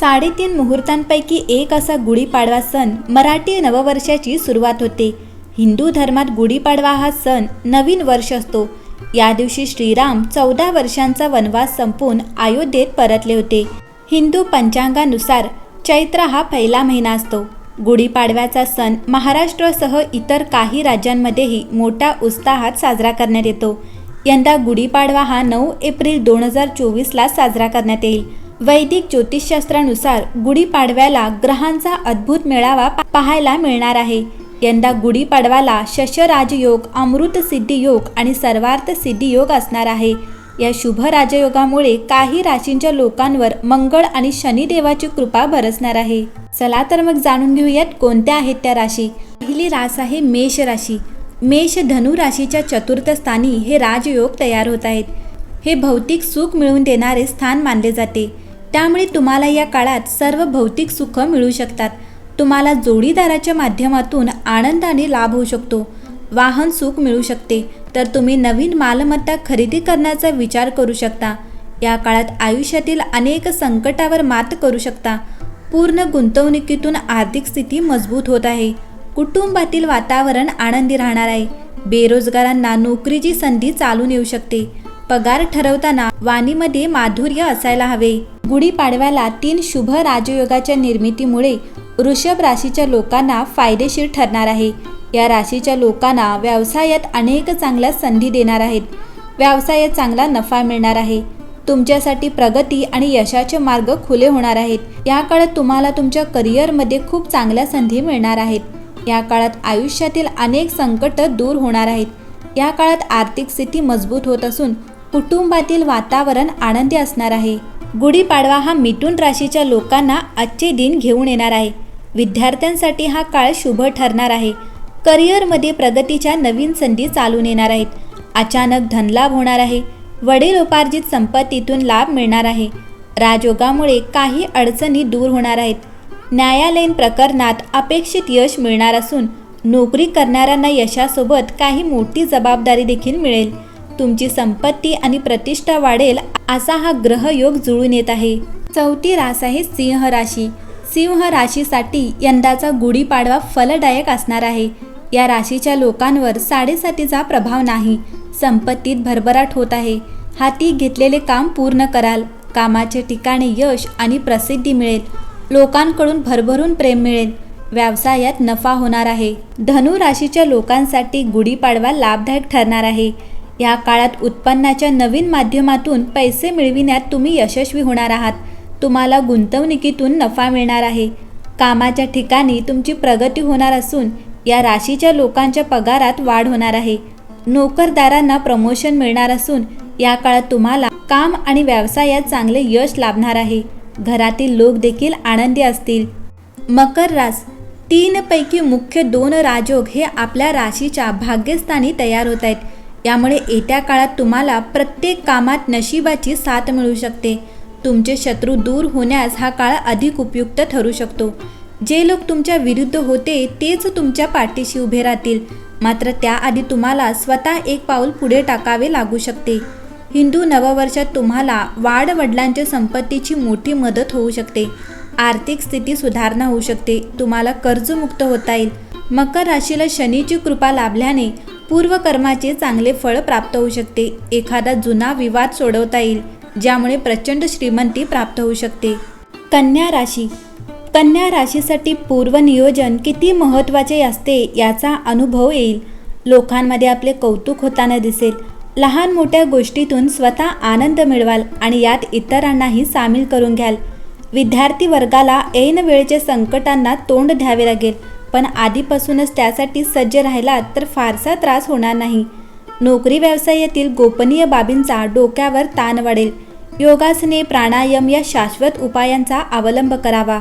साडेतीन मुहूर्तांपैकी एक असा गुढीपाडवा सण मराठी नववर्षाची सुरुवात होते. हिंदू धर्मात गुढीपाडवा हा सण नवीन वर्ष असतो. या दिवशी श्रीराम चौदा वर्षांचा वनवास संपून अयोध्येत परतले होते. हिंदू पंचांगानुसार चैत्र हा पहिला महिना असतो. गुढीपाडव्याचा सण महाराष्ट्रासह इतर काही राज्यांमध्येही मोठ्या उत्साहात साजरा करण्यात येतो. यंदा गुढीपाडवा हा नऊ एप्रिल दोन हजार चोवीसला साजरा करण्यात येईल. वैदिक ज्योतिषशास्त्रानुसार गुढीपाडव्याला ग्रहांचा अद्भुत मेळावा पाहायला मिळणार आहे. यंदा गुढीपाडवाला शशराजयोग अमृत सिद्धी योग आणि सर्वार्थ सिद्धी योग असणार आहे. या शुभ राजयोगामुळे काही राशींच्या लोकांवर मंगळ आणि शनिदेवाची कृपा बरसणार आहे. चला तर मग जाणून घेऊयात कोणत्या आहेत त्या राशी. पहिली रास आहे मेष राशी. मेष धनु राशीच्या चतुर्थ स्थानी हे राजयोग तयार होत आहेत. हे भौतिक सुख मिळवून देणारे स्थान मानले जाते. त्यामुळे तुम्हाला या काळात सर्व भौतिक सुख मिळू शकतात. तुम्हाला जोडीदाराच्या माध्यमातून आनंदाने लाभ होऊ शकतो. वाहन सुख मिळू शकते. तर तुम्ही नवीन मालमत्ता खरेदी करण्याचा विचार करू शकता. या काळात आयुष्यातील अनेक संकटावर मात करू शकता. पूर्ण गुंतवणुकीतून आर्थिक स्थिती मजबूत होत आहे. कुटुंबातील वातावरण आनंदी राहणार आहे. बेरोजगारांना नोकरीची संधी चालून येऊ शकते. पगार ठरवताना वाणीमध्ये माधुर्य असायला हवे. गुढीपाडव्याला तीन शुभ राजयोगाच्या निर्मितीमुळे वृषभ राशीच्या लोकांना फायदेशीर ठरणार आहे. या राशीच्या लोकांना व्यवसायात अनेक चांगल्या संधी देणार आहेत. व्यवसायात चांगला नफा मिळणार आहे. तुमच्यासाठी प्रगती आणि यशाचे मार्ग खुले होणार आहेत. या काळात तुम्हाला तुमच्या करिअरमध्ये खूप चांगल्या संधी मिळणार आहेत. या काळात आयुष्यातील अनेक संकट दूर होणार आहेत. या काळात आर्थिक स्थिती मजबूत होत असून कुटुंबातील वातावरण आनंदी असणार आहे. गुढीपाडवा हा मिथुन राशीच्या लोकांना आजचे दिन घेऊन येणार आहे. विद्यार्थ्यांसाठी हा काळ शुभ ठरणार आहे. करिअरमध्ये प्रगतीच्या नवीन संधी चालून येणार आहेत. अचानक धनलाभ होणार आहे. वडिलोपार्जित संपत्तीतून लाभ मिळणार आहे. राजयोगामुळे काही अडचणी दूर होणार आहेत. न्यायालयीन प्रकरणात अपेक्षित यश मिळणार असून नोकरी करणाऱ्यांना यशासोबत काही मोठी जबाबदारी देखील मिळेल. तुमची संपत्ती आणि प्रतिष्ठा वाढेल असा हा ग्रहयोग जुळून येत आहे. चौथी रास आहे सिंह राशी. सिंह राशीसाठी यंदाचा गुढीपाडवा फलदायक असणार आहे. या राशीच्या लोकांवर साडेसातीचा प्रभाव नाही. संपत्तीत भरभराट होत आहे. हाती घेतलेले काम पूर्ण कराल. कामाचे ठिकाणी यश आणि प्रसिद्धी मिळेल. लोकांकडून भरभरून प्रेम मिळेल. व्यवसायात नफा होणार आहे. धनु राशीच्या लोकांसाठी गुढीपाडवा लाभदायक ठरणार आहे. या काळात उत्पन्नाच्या नवीन माध्यमातून पैसे मिळविण्यात तुम्ही यशस्वी होणार आहात. तुम्हाला गुंतवणुकीतून नफा मिळणार आहे. कामाच्या ठिकाणी तुमची प्रगती होणार असून या राशीच्या लोकांच्या पगारात वाढ होणार आहे. नोकरदारांना प्रमोशन मिळणार असून या काळात तुम्हाला काम आणि व्यवसायात चांगले यश लाभणार आहे. घरातील लोक देखील आनंदी असतील. मकर रास. तीनपैकी मुख्य दोन राजयोग हे आपल्या राशीच्या भाग्यस्थानी तयार होत आहेत. यामुळे येत्या काळात तुम्हाला प्रत्येक कामात नशिबाची साथ मिळू शकते. तुमचे शत्रू दूर होण्यास हा काळ अधिक उपयुक्त ठरू शकतो. जे लोक तुमच्या विरुद्ध होते तेच तुमच्या पाठीशी उभे राहतील. मात्र त्याआधी तुम्हाला स्वतः एक पाऊल पुढे टाकावे लागू शकते. हिंदू नववर्षात तुम्हाला वाढ वडिलांच्या संपत्तीची मोठी मदत होऊ शकते. आर्थिक स्थिती सुधारणा होऊ शकते. तुम्हाला कर्जमुक्त होता येईल. मकर राशीला शनीची कृपा लाभल्याने पूर्वकर्माचे चांगले फळ प्राप्त होऊ शकते. एखादा जुना विवाद सोडवता येईल ज्यामुळे प्रचंड श्रीमंती प्राप्त होऊ शकते. कन्या राशी. कन्या राशीसाठी पूर्वनियोजन किती महत्त्वाचे असते याचा अनुभव येईल. लोकांमध्ये आपले कौतुक होताना दिसेल. लहान मोठ्या गोष्टीतून स्वतः आनंद मिळवाल आणि यात इतरांनाही सामील करून घ्याल. विद्यार्थी वर्गाला ऐन वेळेच्या संकटांना तोंड द्यावे लागेल. पण आधीपासूनच त्यासाठी सज्ज राहिलात तर फारसा त्रास होणार नाही. नोकरी व्यवसायातील गोपनीय बाबींचा डोक्यावर ताण वाढेल. योगासने प्राणायाम या शाश्वत उपायांचा अवलंब करावा.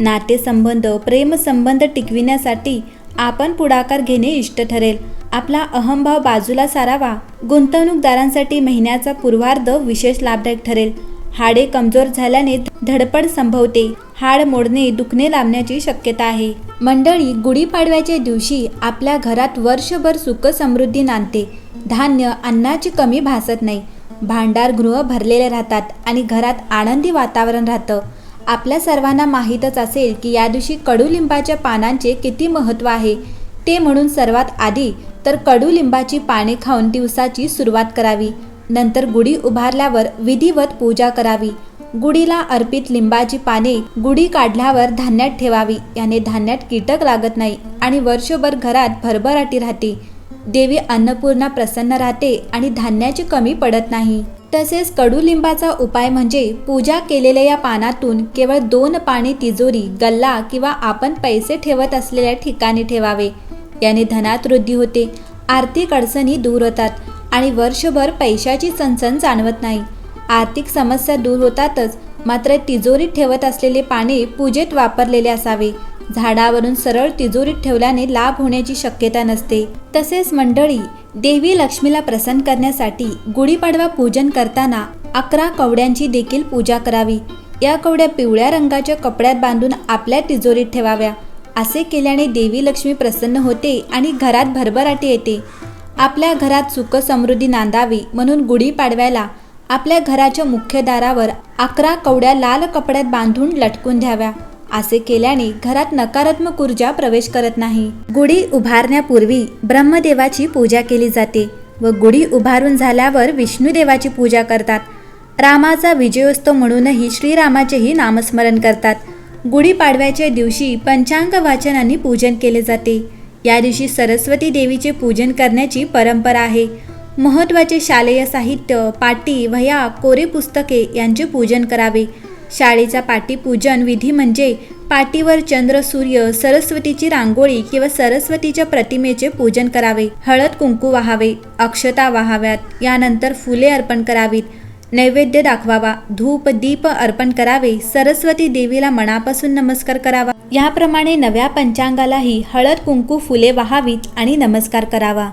नातेसंबंध प्रेमसंबंध टिकविण्यासाठी आपण पुढाकार घेणे इष्ट ठरेल. आपला अहंभाव बाजूला सारावा. गुंतवणूकदारांसाठी महिन्याचा पूर्वार्ध विशेष लाभदायक ठरेल. हाडे कमजोर झाल्याने धडपड संभवते. हाड मोडणे दुखणे लाभण्याची शक्यता आहे. मंडळी गुढीपाडव्याच्या दिवशी आपल्या घरात वर्षभर सुख समृद्धी नांदते. धान्य अन्नाची कमी भासत नाही. भांडार गृह भरलेले राहतात आणि घरात आनंदी वातावरण राहतं. आपल्या सर्वांना माहीतच असेल की या दिवशी कडुलिंबाच्या पानांचे किती महत्त्व आहे. ते म्हणून सर्वात आधी तर कडुलिंबाची पाने खाऊन दिवसाची सुरुवात करावी. नंतर गुढी उभारल्यावर विधिवत पूजा करावी. गुढीला अर्पित लिंबाची पाने गुढी काढल्यावर धान्यात ठेवावी. याने धान्यात कीटक लागत नाही आणि वर्षभर घरात भरभराटी राहते. देवी अन्नपूर्णा प्रसन्न राहते आणि धान्याची कमी पडत नाही. तसेच कडुलिंबाचा उपाय म्हणजे पूजा केलेल्या या पानातून केवळ दोन पाने तिजोरी गल्ला किंवा आपण पैसे ठेवत असलेल्या ठिकाणी ठेवावे. याने धनात वृद्धी होते आर्थिक अडचणी दूर होतात आणि वर्षभर पैशाची चणचण जाणवत नाही. आर्थिक समस्या दूर होतातच. मात्र तिजोरीत ठेवत असलेले पाने पूजेत वापरलेले असावे. झाडावरून सरळ तिजोरीत ठेवल्याने लाभ होण्याची शक्यता नसते. तसेच मंडळी देवी लक्ष्मीला प्रसन्न करण्यासाठी गुढीपाडवा पूजन करताना अकरा कवड्यांची देखील पूजा करावी. या कवड्या पिवळ्या रंगाच्या कपड्यात बांधून आपल्या तिजोरीत ठेवाव्या. असे केल्याने देवी लक्ष्मी प्रसन्न होते आणि घरात भरभराटी येते. आपल्या घरात सुख समृद्धी नांदावी म्हणून गुढीपाडव्याला आपल्या घराच्या मुख्य दारावर अकरा कवड्या लाल कपड्यात बांधून लटकून द्याव्या. असे केल्याने घरात नकारात्मक ऊर्जा प्रवेश करत नाही. गुढी उभारण्यापूर्वी ब्रह्मदेवाची पूजा केली जाते व गुढी उभारून झाल्यावर विष्णुदेवाची पूजा करतात. रामाचा विजयोत्सव म्हणूनही श्रीरामाचेही नामस्मरण करतात. गुढीपाडव्याच्या दिवशी पंचांग वाचनाने पूजन केले जाते. या दिवशी सरस्वती देवीचे पूजन करण्याची परंपरा आहे. महत्त्वाचे शालेय साहित्य पाटी वह्या कोरे पुस्तके यांचे पूजन करावे. शाळेचा पाटीपूजन विधी म्हणजे पाटीवर चंद्र सूर्य सरस्वतीची रांगोळी किंवा सरस्वतीच्या प्रतिमेचे पूजन करावे. हळद कुंकू वाहावे अक्षता वाहाव्यात यानंतर फुले अर्पण करावीत. नैवेद्य दाखवावा धूप दीप अर्पण करावे सरस्वती देवीला मनापासून नमस्कार करावा. याप्रमाणे नव्या पंचांगालाही हळद कुंकू फुले वाहावीत आणि नमस्कार करावा.